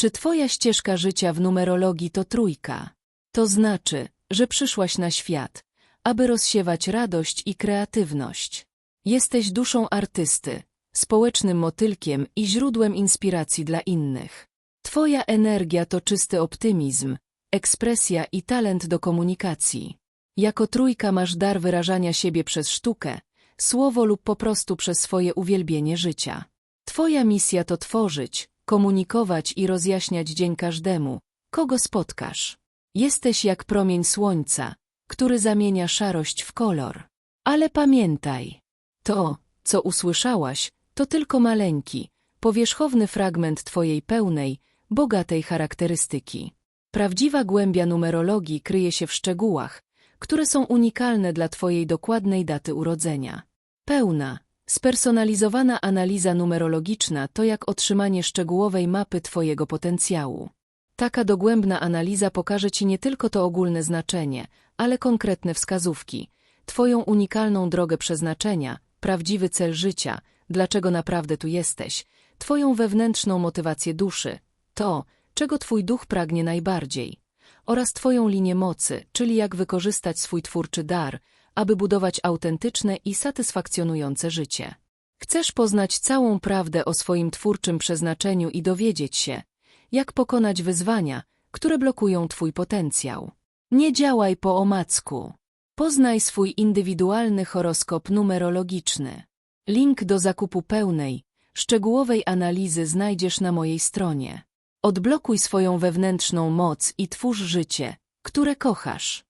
Czy twoja ścieżka życia w numerologii to trójka? To znaczy, że przyszłaś na świat, aby rozsiewać radość i kreatywność. Jesteś duszą artysty, społecznym motylkiem i źródłem inspiracji dla innych. Twoja energia to czysty optymizm, ekspresja i talent do komunikacji. Jako trójka masz dar wyrażania siebie przez sztukę, słowo lub po prostu przez swoje uwielbienie życia. Twoja misja to tworzyć, komunikować i rozjaśniać dzień każdemu, kogo spotkasz. Jesteś jak promień słońca, który zamienia szarość w kolor. Ale pamiętaj, to, co usłyszałaś, to tylko maleńki, powierzchowny fragment twojej pełnej, bogatej charakterystyki. Prawdziwa głębia numerologii kryje się w szczegółach, które są unikalne dla twojej dokładnej daty urodzenia. Pełna, spersonalizowana analiza numerologiczna to jak otrzymanie szczegółowej mapy twojego potencjału. Taka dogłębna analiza pokaże ci nie tylko to ogólne znaczenie, ale konkretne wskazówki, twoją unikalną drogę przeznaczenia, prawdziwy cel życia, dlaczego naprawdę tu jesteś, twoją wewnętrzną motywację duszy, to, czego twój duch pragnie najbardziej, oraz twoją linię mocy, czyli jak wykorzystać swój twórczy dar, aby budować autentyczne i satysfakcjonujące życie. Chcesz poznać całą prawdę o swoim twórczym przeznaczeniu i dowiedzieć się, jak pokonać wyzwania, które blokują twój potencjał. Nie działaj po omacku. Poznaj swój indywidualny horoskop numerologiczny. Link do zakupu pełnej, szczegółowej analizy znajdziesz na mojej stronie. Odblokuj swoją wewnętrzną moc i twórz życie, które kochasz.